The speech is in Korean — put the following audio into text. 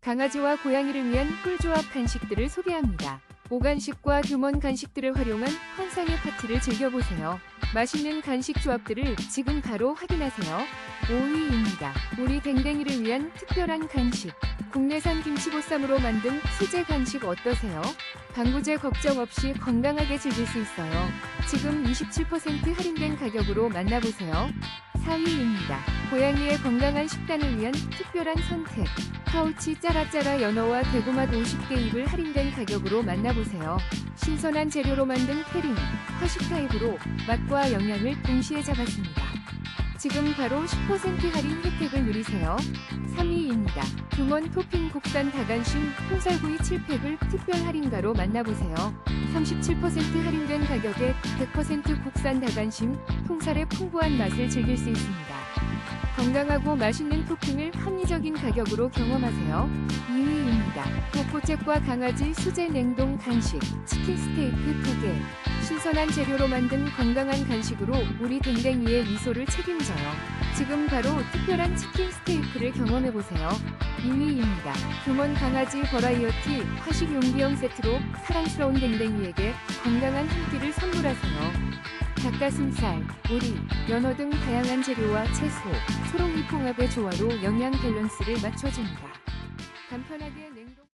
강아지와 고양이를 위한 꿀조합 간식들을 소개합니다. 오간식과 규먼 간식들을 활용한 환상의 파티를 즐겨보세요. 맛있는 간식 조합들을 지금 바로 확인하세요. 5위입니다. 우리 댕댕이를 위한 특별한 간식. 국내산 김치보쌈으로 만든 수제 간식 어떠세요? 방부제 걱정 없이 건강하게 즐길 수 있어요. 지금 27% 할인된 가격으로 만나보세요. 4위입니다. 고양이의 건강한 식단을 위한 특별한 선택. 파우치 짜라짜라 연어와 대구맛 50개 입을 할인된 가격으로 만나보세요. 신선한 재료로 만든 패링, 화식 타입으로 맛과 영양을 동시에 잡았습니다. 지금 바로 10% 할인 혜택을 누리세요. 3위입니다. 금원 토핑 국산 다간심 통살구이 7팩을 특별 할인가로 만나보세요. 37% 할인된 가격에 100% 국산 다간심 통살의 풍부한 맛을 즐길 수 있습니다. 건강하고 맛있는 토핑을 합리적인 가격으로 경험하세요. 2위입니다. 복고잭과 강아지 수제 냉동 간식 치킨 스테이크 2개 신선한 재료로 만든 건강한 간식으로 우리 댕댕이의 미소를 책임져요. 지금 바로 특별한 치킨 스테이크를 경험해보세요. 2위입니다. 규먼 강아지 버라이어티 화식 용기형 세트로 사랑스러운 댕댕이에게 건강한 한 끼를 선물하세요. 닭가슴살, 오리, 연어 등 다양한 재료와 채소, 초록이 풍합의 조화로 영양 밸런스를 맞춰줍니다. 간편하게 냉동